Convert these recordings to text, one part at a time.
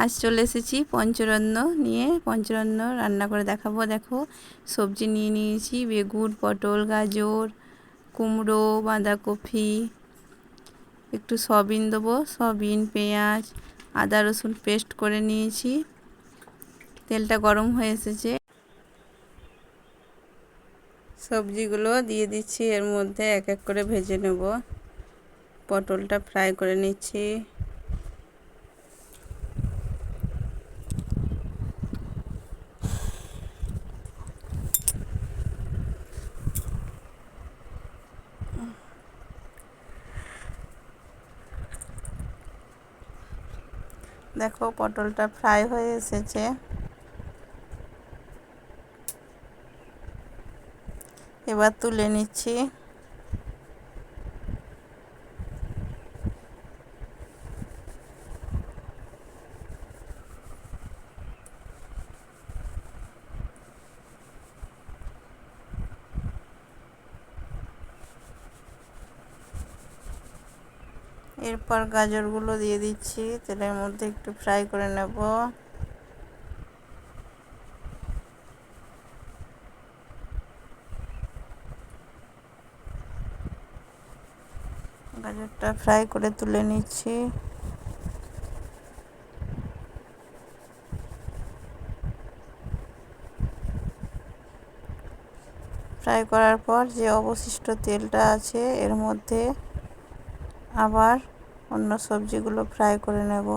আজ চলে এসেছি পঞ্চরত্ন নিয়ে। পঞ্চরত্ন রান্না করে দেখাবো। দেখো, সবজি নিয়ে নিয়েছি। বেগুন, পটল, গাজর, কুমড়ো, বাঁধাকপি, একটু সবিন দেবো। সবিন পেঁয়াজ, আদা, রসুন পেস্ট করে নিয়েছি। তেলটা গরম হয়ে এসেছে। সবজিগুলো দিয়ে দিচ্ছি। এর মধ্যে এক এক করে ভেজে নেব। পটলটা ফ্রাই করে নিচ্ছি। দেখো পটলটা ফ্রাই হয়ে এসেছে। এবার তুলে নিচ্ছি। এরপর গাজরগুলো দিয়ে দিচ্ছি। তেলের মধ্যে একটু ফ্রাই করে নেব। গাজরটা ফ্রাই করে তুলে নিচ্ছি। ফ্রাই করার পর যে অবশিষ্ট তেলটা আছে, এর মধ্যে আবার অন্য সবজিগুলো ফ্রাই করে নেব।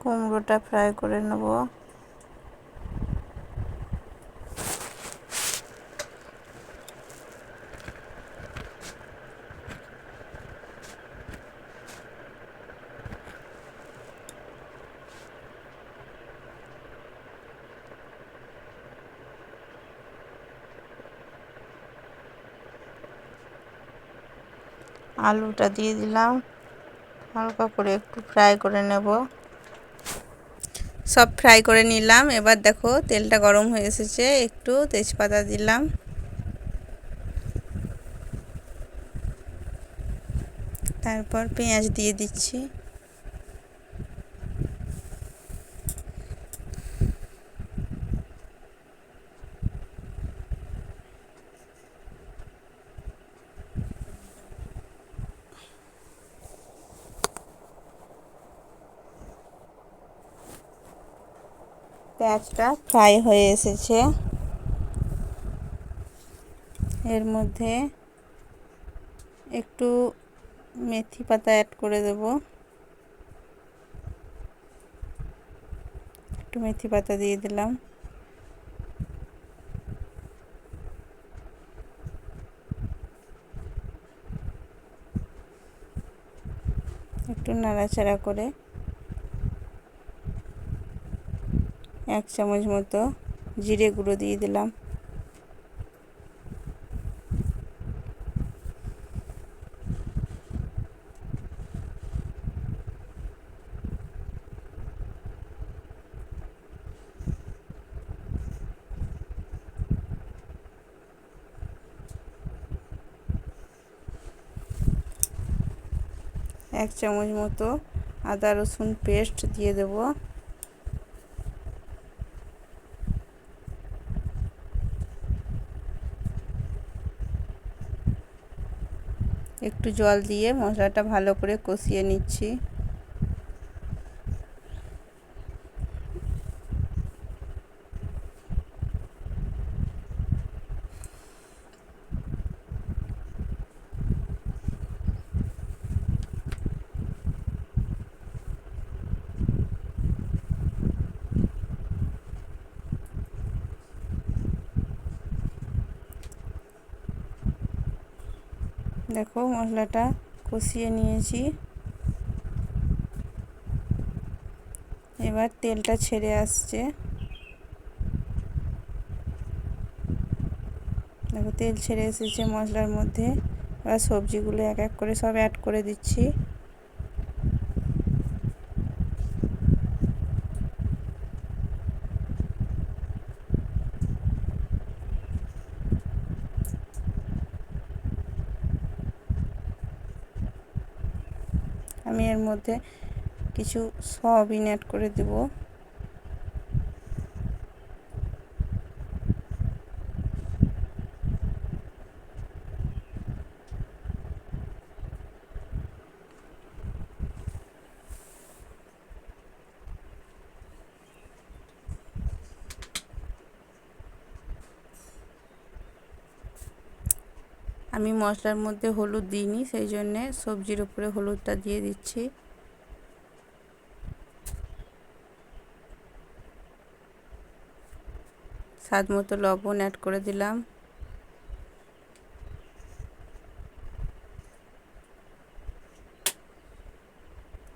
কুমড়োটা ফ্রাই করে নেব। আলুটা দিয়ে দিলাম। হালকা করে একটু ফ্রাই করে নেব। সব ফ্রাই করে নিলাম। এবার দেখো তেলটা গরম হয়ে এসেছে। একটু তেজপাতা দিলাম। তারপর পেঁয়াজ দিয়ে দিচ্ছি। পেঁয়াজটা ফ্রাই হয়ে এসেছে। এর মধ্যে একটু মেথি পাতা অ্যাড করে দেব। একটু মেথি পাতা দিয়ে দিলাম। একটু নাড়াচাড়া করে এক চামচ মতো জিরে গুঁড়ো দিয়ে দিলাম। এক চামচ মতো আদা রসুন পেস্ট দিয়ে দেবো। একটু জল দিয়ে মশলাটা ভালো করে কষিয়ে নিচ্ছি। দেখো মশলাটা কষিয়ে নিয়েছি। এবার তেলটা ছেড়ে আসছে। দেখো তেল ছেড়ে এসেছে মশলার মধ্যে। এবার সবজিগুলো এক এক করে সব অ্যাড করে দিচ্ছি। আমি এর মধ্যে কিছু সয়াবিন অ্যাড করে দেব। আমি মশলার মধ্যে হলুদ দিইনি, সেই জন্যে সবজির উপরে হলুদটা দিয়ে দিচ্ছি। স্বাদ মতো লবণ অ্যাড করে দিলাম।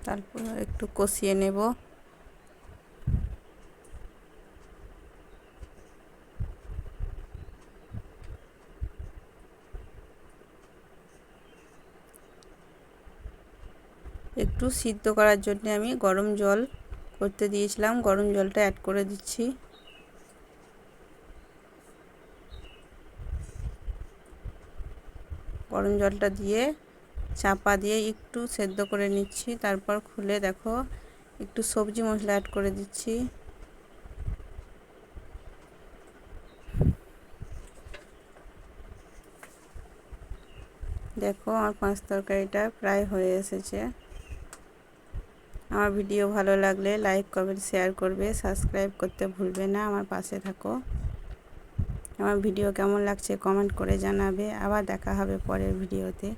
তারপর একটু কষিয়ে নেব। একটু সিদ্ধ করার জন্য আমি গরম জল করতে দিয়েছিলাম। গরম জলটা অ্যাড করে দিচ্ছি। গরম জলটা দিয়ে চাপা দিয়ে একটু সেদ্ধ করে নিচ্ছি। তারপর খুলে দেখো, একটু সবজি মশলা অ্যাড করে দিচ্ছি। দেখো আমার পাঁচ তরকারিটা প্রায় হয়ে এসেছে। আমার ভিডিও ভালো লাগলে লাইক, কমেন্ট, শেয়ার করবে। সাবস্ক্রাইব করতে ভুলবে না। আমার পাশে থাকো। আমার ভিডিও কেমন লাগছে কমেন্ট করে জানাবে। আবার দেখা হবে পরের ভিডিওতে।